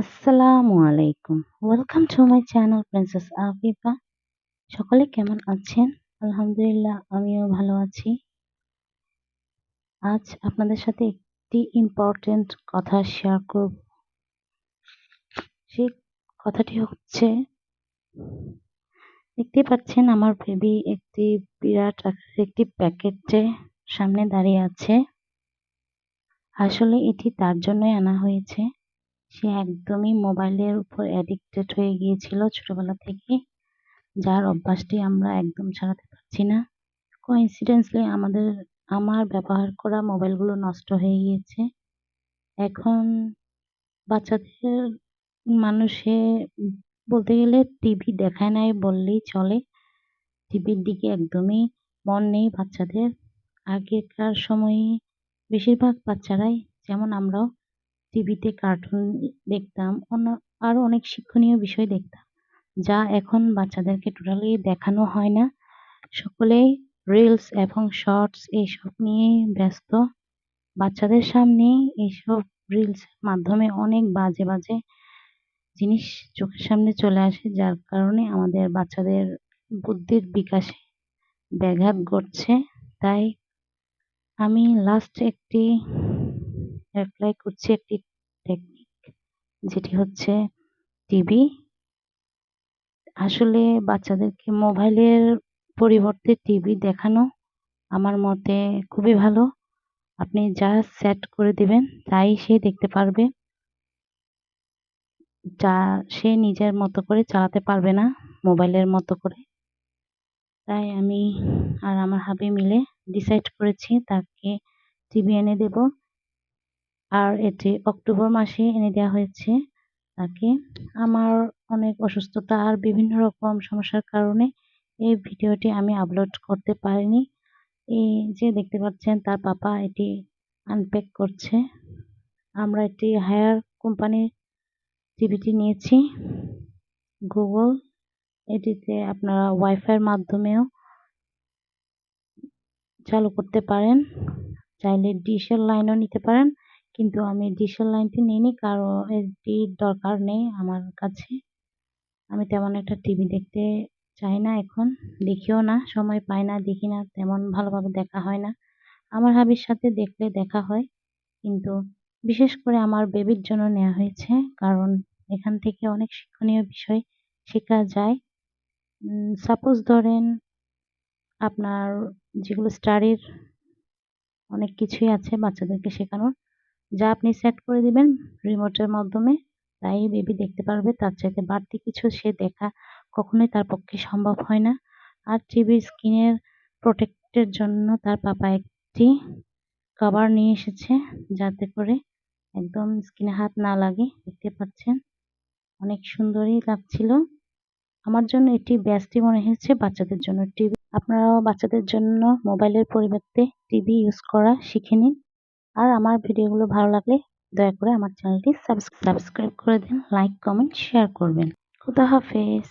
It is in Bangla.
আসসালামু আলাইকুম। Welcome to my channel princess Afifa সকলে কেমন আছেন? আলহামদুলিল্লাহ, আমিও ভালো আছি। আজ আপনাদের সাথে একটি ইম্পর্টেন্ট কথা শেয়ার করব। সেই কথাটি হচ্ছে দেখতে পাচ্ছেন আমার বেবি একটি বিরাট একটি প্যাকেটে সামনে দাঁড়িয়ে আছে। আসলে এটি তার জন্যই আনা হয়েছে। সে একদমই মোবাইলের উপর অ্যাডিক্টেড হয়ে গিয়েছিল ছোটবেলা থেকে। যার অভ্যাসটি আমরা একদম ছাড়াতে পারছি না। কোইন্সিডেন্সলি আমাদের, আমার ব্যবহার করা মোবাইলগুলো নষ্ট হয়ে গিয়েছে। এখন বাচ্চাদের মানুষে বলতে গেলে টিভি দেখায় নাই বললেই চলে। টিভির দিকে একদমই মন নেই বাচ্চাদের। আগেকার সময়ে বেশিরভাগ বাচ্চারাই, যেমন আমরাও টিভিতে কার্টুন দেখতাম, অন্য আরও অনেক শিক্ষণীয় বিষয় দেখতাম, যা এখন বাচ্চাদেরকে টোটালি দেখানো হয় না। সকলেই রিলস এবং শর্টস এইসব নিয়ে ব্যস্ত। বাচ্চাদের সামনে এইসব রিলস মাধ্যমে অনেক বাজে বাজে জিনিস চোখের সামনে চলে আসে, যার কারণে আমাদের বাচ্চাদের বুদ্ধির বিকাশে ব্যাঘাত ঘটছে। তাই আমি লাস্ট একটি অ্যাপ্লাই করছি একটি টেকনিক যেটি হচ্ছে টিভি আসলে বাচ্চাদেরকে মোবাইলের পরিবর্তে টিভি দেখানো আমার মতে খুবই ভালো। আপনি যা সেট করে দিবেন, তাই সে দেখতে পারবে। যা সে নিজের মতো করে চালাতে পারবে না, মোবাইলের মতো করে। তাই আমি আর আমার হাবি মিলে ডিসাইড করেছি, তাকে টিভি এনে দেব। আর এটি অক্টোবর মাসে এনে দেওয়া হয়েছে তাকে। আমার অনেক অসুস্থতা আর বিভিন্ন রকম সমস্যার কারণে এই ভিডিওটি আমি আপলোড করতে পারিনি। এই যে দেখতে পাচ্ছেন, তার পাপা এটি আনপ্যাক করছে। আমরা একটি হায়ার কোম্পানির টিভিটি নিয়েছি গুগল এটিতে আপনারা ওয়াইফাইয়ের মাধ্যমেও চালু করতে পারেন। চাইলে ডিশের লাইনও নিতে পারেন। কিন্তু আমি ডিশের লাইনটি নিইনি কারণ এটির দরকার নেই আমার কাছে। আমি তেমন একটা টিভি দেখতে চাই না এখন, দেখিও না, সময় পাই না, দেখি না, তেমন ভালোভাবে দেখা হয় না। আমার হাবির সাথে দেখলে দেখা হয়, কিন্তু বিশেষ করে আমার বেবির জন্য নেওয়া হয়েছে, কারণ এখান থেকে অনেক শিক্ষণীয় বিষয় শেখা যায়। সাপোজ ধরেন আপনার যেগুলো স্টাডির অনেক কিছুই আছে বাচ্চাদেরকে শেখানোর যা আপনি সেট করে দিবেন রিমোটের মাধ্যমে, তাই বেবি দেখতে পারবে, তার চাইতে বাড়তি কিছু সে দেখা কখনোই তার পক্ষে সম্ভব হয় না। আর টিভির স্ক্রিনের প্রোটেক্টের জন্য তার পাপা একটি কভার নিয়ে এসেছে, যাতে করে একদম স্ক্রিনে হাত না লাগে, দেখতে পাচ্ছেন? অনেক সুন্দরই লাগছিল। আমার জন্য এটি বেস্টই মনে হয়েছে, বাচ্চাদের জন্য। টিভি আপনারাও বাচ্চাদের জন্য মোবাইলের পরিবর্তে টিভি ইউজ করা শিখে নিন। আর আমার ভিডিওগুলো ভালো লাগলে দয়া করে আমার চ্যানেলটি সাবস্ক্রাইব করে দিন, লাইক, কমেন্ট, শেয়ার করবেন। খুদা হাফেজ।